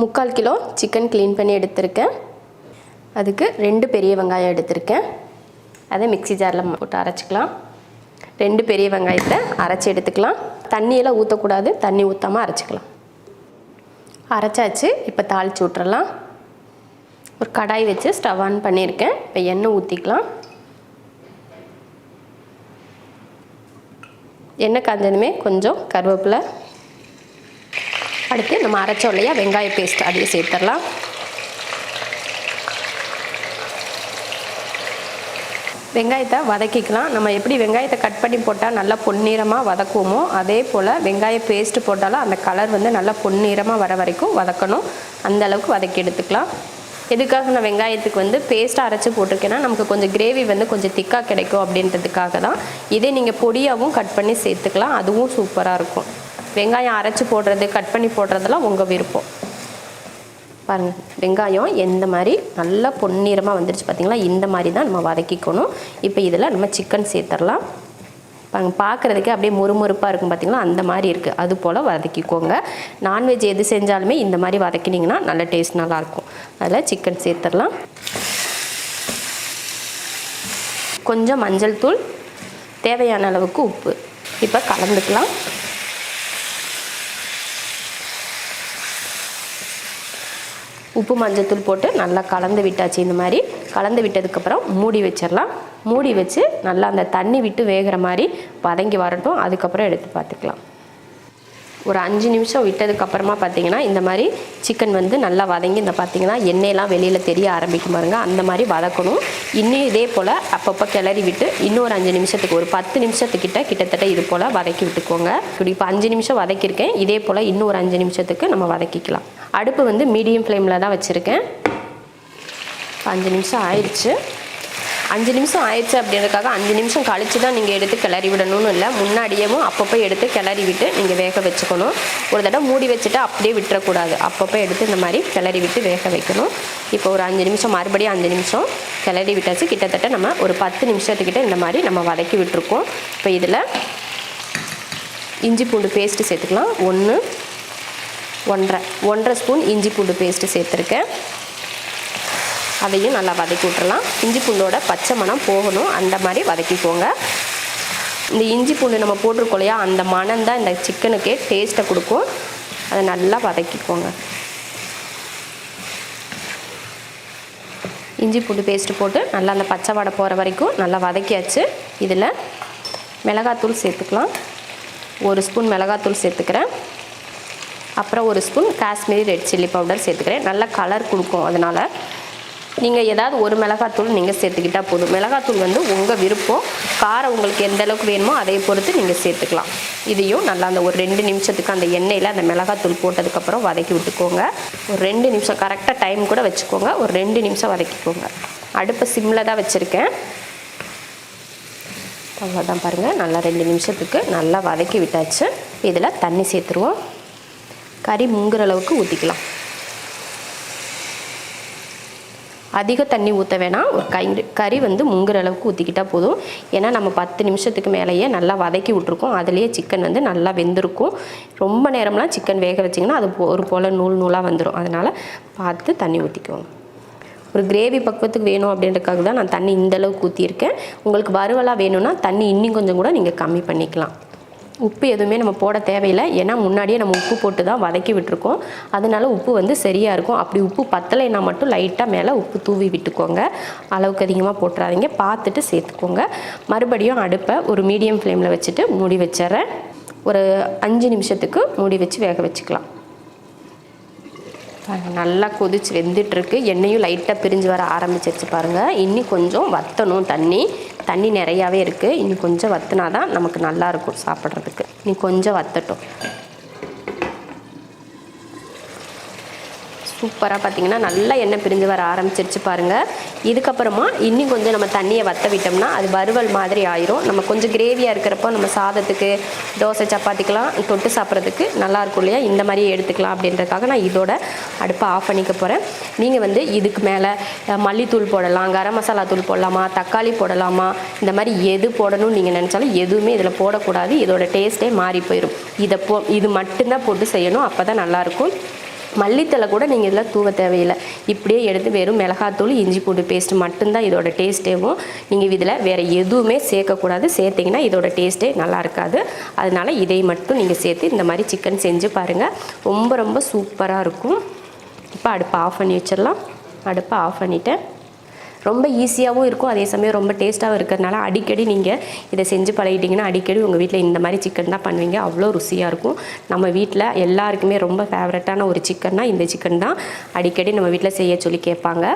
முக்கால் kilo chicken clean பண்ணி எடுத்திருக்கேன். அதுக்கு ரெண்டு பெரிய வெங்காயம் எடுத்திருக்கேன். அதை மிக்ஸி ஜாரில் போட்டு அரைச்சிக்கலாம். ரெண்டு பெரிய வெங்காயத்தை அரைச்சி எடுத்துக்கலாம். தண்ணியெல்லாம் ஊற்றக்கூடாது தண்ணி ஊற்றாமல் அரைச்சிக்கலாம். அரைச்சாச்சு. இப்போ தாளித்து விட்றலாம் ஒரு கடாய் வச்சு ஸ்டவ் ஆன் பண்ணியிருக்கேன். இப்போ எண்ணெய் ஊற்றிக்கலாம் எண்ணெய் காஞ்சதுமே கொஞ்சம் கருவேப்பிலை அடுத்து நம்ம அரைச்சோம் இல்லையா வெங்காய பேஸ்ட் அதையும் சேர்த்துடலாம். வெங்காயத்தை வதக்கிக்கலாம். நம்ம எப்படி வெங்காயத்தை கட் பண்ணி போட்டால் நல்லா பொன்னிறமாக வதக்குவோமோ அதே போல் வெங்காய பேஸ்ட்டு போட்டாலும் அந்த கலர் வந்து நல்லா பொன்னிறமாக வர வரைக்கும் வதக்கணும். அந்த அளவுக்கு வதக்கி எடுத்துக்கலாம். எதுக்காக நான் வெங்காயத்துக்கு வந்து பேஸ்ட்டாக அரைச்சி போட்டிருக்கேன்னா நமக்கு கொஞ்சம் கிரேவி வந்து கொஞ்சம் திக்காக கிடைக்கும் அப்படின்றதுக்காக தான். இதே நீங்கள் பொடியாகவும் கட் பண்ணி சேர்த்துக்கலாம். அதுவும் சூப்பராக இருக்கும். வெங்காயம் அரைச்சி போடுறது கட் பண்ணி போடுறதெல்லாம் உங்கள் விருப்பம். பாருங்கள் வெங்காயம் எந்த மாதிரி நல்லா பொன்னிறமாக வந்துருச்சு பார்த்தீங்களா இந்த மாதிரி தான் நம்ம வதக்கிக்கணும். இப்போ இதில் நம்ம சிக்கன் சேர்த்துடலாம். பாருங்க பார்க்குறதுக்கே அப்படியே முறுமுறுப்பாக இருக்கும் பார்த்தீங்களா அந்த மாதிரி இருக்குது அது போல் வதக்கிக்கோங்க. நான்வெஜ் எது செஞ்சாலுமே இந்த மாதிரி வதக்கினீங்கன்னா நல்ல டேஸ்ட் நல்லாயிருக்கும். அதில் சிக்கன் சேர்த்துடலாம். கொஞ்சம் மஞ்சள் தூள் தேவையான அளவுக்கு உப்பு. இப்போ கலந்துக்கலாம். உப்பு மஞ்சத்தூள் போட்டு நல்லா கலந்து விட்டாச்சு. இந்த மாதிரி கலந்து விட்டதுக்கப்புறம் மூடி வச்சிடலாம் மூடி வச்சு நல்லா அந்த தண்ணி விட்டு வேகிற மாதிரி வதங்கி வரட்டும். அதுக்கப்புறம் எடுத்து பார்த்துக்கலாம். ஒரு அஞ்சு நிமிஷம் விட்டதுக்கப்புறமா பார்த்தீங்கன்னா இந்த மாதிரி சிக்கன் வந்து நல்லா வதங்கி இந்த பார்த்தீங்கன்னா எண்ணெயெல்லாம் வெளியில் தெரிய ஆரம்பிக்கும் பாருங்க. அந்த மாதிரி வதக்கணும். இன்னும் இதே போல் அப்பப்போ கிளறி விட்டு இன்னும் ஒரு அஞ்சு நிமிஷத்துக்கு ஒரு பத்து நிமிஷத்துக்கிட்ட கிட்டத்தட்ட இது போல் வதக்கி விட்டுக்கோங்க. இப்படி இப்போ அஞ்சு நிமிஷம் வதக்கியிருக்கேன். இதே போல் இன்னும் ஒரு அஞ்சு நிமிஷத்துக்கு நம்ம வதக்கிக்கலாம். அடுப்பு வந்து மீடியம் ஃப்ளேமில் தான் வச்சுருக்கேன். அஞ்சு நிமிஷம் ஆயிடுச்சு. அஞ்சு நிமிஷம் ஆயிடுச்சு அப்படின்றதுக்காக அஞ்சு நிமிஷம் கழிச்சு தான் நீங்கள் எடுத்து கிளறி விடணும்னு இல்லை. முன்னாடியேவும் அப்பப்போ எடுத்து கிளறி விட்டு நீங்கள் வேக வச்சுக்கணும். ஒரு தடவை மூடி வச்சுட்டு அப்படியே விட்டுறக்கூடாது. அப்பப்போ எடுத்து இந்த மாதிரி கிளறி விட்டு வேக வைக்கணும். இப்போ ஒரு அஞ்சு நிமிஷம் மறுபடியும் அஞ்சு நிமிஷம் கிளறி விட்டாச்சு. கிட்டத்தட்ட நம்ம ஒரு பத்து நிமிஷத்துக்கிட்ட இந்த மாதிரி நம்ம வதக்கி விட்டுருக்கோம். இப்போ இதில் இஞ்சி பூண்டு பேஸ்ட்டு சேர்த்துக்கலாம். ஒன்று ஒன்றரை ஒன்றரை ஸ்பூன் இஞ்சி பூண்டு பேஸ்ட்டு சேர்த்துருக்கேன். அதையும் நல்லா வதக்கி விட்டுறலாம். இஞ்சி பூண்டோட பச்சை மணம் போகணும். அந்த மாதிரி வதக்கிக்கோங்க. இந்த இஞ்சி பூண்டு நம்ம போட்டிருக்கோம் இல்லையா? அந்த மனம் தான் இந்த சிக்கனுக்கே டேஸ்ட்டை கொடுக்கும். அதை நல்லா வதக்கிக்கோங்க. இஞ்சி பூண்டு பேஸ்ட்டு போட்டு நல்லா அந்த பச்சை வடை போகிற வரைக்கும் நல்லா வதக்கியாச்சு. இதில் மிளகாத்தூள் சேர்த்துக்கலாம். ஒரு ஸ்பூன் மிளகாத்தூள் சேர்த்துக்கிறேன். அப்புறம் ஒரு spoon Kashmiri red chilli powder சேர்த்துக்கிறேன். நல்ல கலர் கொடுக்கும் அதனால். நீங்கள் ஏதாவது ஒரு மிளகாத்தூள் நீங்கள் சேர்த்துக்கிட்டால் போதும். மிளகாத்தூள் வந்து உங்கள் விருப்பம். காரம் உங்களுக்கு எந்த அளவுக்கு வேணுமோ அதை பொறுத்து நீங்கள் சேர்த்துக்கலாம். இதையும் நல்லா அந்த ஒரு ரெண்டு நிமிஷத்துக்கு அந்த எண்ணெயில் அந்த மிளகாத்தூள் போட்டதுக்கப்புறம் வதக்கி விட்டுக்கோங்க. ஒரு ரெண்டு நிமிஷம் கரெக்டாக டைம் கூட வச்சுக்கோங்க. ஒரு ரெண்டு நிமிஷம் வதக்கிக்கோங்க. அடுப்பை சிம்மில் தான் வச்சுருக்கேன். அவ்வளோதான் பாருங்கள் நல்லா ரெண்டு நிமிஷத்துக்கு நல்லா வதக்கி விட்டாச்சு. இதில் தண்ணி சேர்த்துருவோம். கறி முங்குற அளவுக்கு ஊற்றிக்கலாம் அதிக தண்ணி ஊற்ற வேணாம். ஒரு கை கறி வந்து முங்குற அளவுக்கு ஊற்றிக்கிட்டால் போதும். ஏன்னா நம்ம பத்து நிமிஷத்துக்கு மேலேயே நல்லா வதக்கி விட்ருக்கோம் அதுலேயே சிக்கன் வந்து நல்லா வெந்திருக்கும். ரொம்ப நேரம்லாம் சிக்கன் வேக வச்சிங்கன்னா அது ஒரு போல் நூல் நூலாக வந்துடும் அதனால் பார்த்து தண்ணி ஊற்றிக்குவோம் ஒரு கிரேவி பக்குவத்துக்கு வேணும் அப்படின்றதுக்காக தான் நான் தண்ணி இந்த அளவுக்கு ஊற்றியிருக்கேன் உங்களுக்கு வறுவலாக வேணும்னா தண்ணி இன்னும் கொஞ்சம் கூட நீங்கள் கம்மி பண்ணிக்கலாம். உப்பு எதுவுமே நம்ம போட தேவையில்லை. ஏன்னா முன்னாடியே நம்ம உப்பு போட்டு தான் வதக்கி விட்டுருக்கோம். அதனால உப்பு வந்து சரியாக இருக்கும். அப்படி உப்பு பத்தலைன்னா மட்டும் லைட்டாக மேலே உப்பு தூவி விட்டுக்கோங்க. அளவுக்கு அதிகமாக போட்டுறாதீங்க. பார்த்துட்டு சேர்த்துக்கோங்க. மறுபடியும் அடுப்பை ஒரு மீடியம் ஃப்ளேமில் வச்சுட்டு மூடி வச்சிட்றேன். ஒரு அஞ்சு நிமிஷத்துக்கு மூடி வச்சு வேக வச்சுக்கலாம். நல்லா கொதிச்சு வெந்துட்டுருக்கு. எண்ணெயும் லைட்டாக பிரிஞ்சு வர ஆரம்பிச்சிருச்சு பாருங்கள் இன்னி கொஞ்சம் வத்தணும் தண்ணி. தண்ணி நிறையாவே இருக்குது இன்னும் கொஞ்சம் வத்துனா தான் நமக்கு நல்லாயிருக்கும் சாப்பிட்றதுக்கு. இன்னும் கொஞ்சம் வத்தட்டும். சூப்பராக பார்த்தீங்கன்னா நல்லா எண்ணெய் பிரிஞ்சு வர ஆரம்பிச்சிருச்சு பாருங்கள் இதுக்கப்புறமா இன்னும் கொஞ்சம் நம்ம தண்ணியை வத்த விட்டோம்னா அது வறுவல் மாதிரி ஆயிரும். நம்ம கொஞ்சம் கிரேவியாக இருக்கிறப்போ நம்ம சாதத்துக்கு தோசை சப்பாத்திக்கெலாம் தொட்டு சாப்பிட்றதுக்கு நல்லா இருக்கும் இல்லையா? இந்த மாதிரி எடுத்துக்கலாம் அப்படின்றதுக்காக நான் இதோட அடுப்பை ஆஃப் பண்ணிக்க போகிறேன் நீங்கள் வந்து இதுக்கு மேலே மல்லித்தூள் போடலாம் கரம் மசாலா தூள் போடலாமா தக்காளி போடலாமா இந்த மாதிரி எது போடணும்னு நீங்கள் நினச்சாலும் எதுவுமே இதில் போடக்கூடாது. இதோட டேஸ்ட்டே மாறி போயிடும் இதை போ இது மட்டும்தான் போட்டு செய்யணும். அப்போ தான் நல்லாயிருக்கும் மல்லித்தலை கூட நீங்கள் இதில் தூவ தேவையில்லை. இப்படியே எடுத்து வெறும் மிளகாத்தூள் இஞ்சி பூண்டு பேஸ்ட் மட்டும்தான் இதோட டேஸ்ட்டேவும் நீங்கள் இதில் வேறு எதுவுமே சேர்க்கக்கூடாது. சேர்த்திங்கன்னா இதோட டேஸ்ட்டே நல்லா இருக்காது. அதனால் இதை மட்டும் நீங்கள் சேர்த்து இந்த மாதிரி சிக்கன் செஞ்சு பாருங்கள் ரொம்ப ரொம்ப சூப்பராக இருக்கும். இப்போ அடுப்பை ஆஃப் பண்ணி வச்சிடலாம். அடுப்பை ஆஃப் பண்ணிவிட்டேன் ரொம்ப ஈஸியாகவும் இருக்கும். அதே சமயம் ரொம்ப டேஸ்ட்டாகவும் இருக்கிறதுனால அடிக்கடி நீங்கள் இதை செஞ்சு பழகிட்டிங்கன்னா அடிக்கடி உங்கள் வீட்டில் இந்த மாதிரி சிக்கன் தான் பண்ணுவீங்க. அவ்வளோ ருசியாக இருக்கும். நம்ம வீட்டில் எல்லாருக்குமே ரொம்ப ஃபேவரட்டான ஒரு சிக்கன்னா இந்த சிக்கன் தான். அடிக்கடி நம்ம வீட்டில் செய்ய சொல்லி கேட்பாங்க.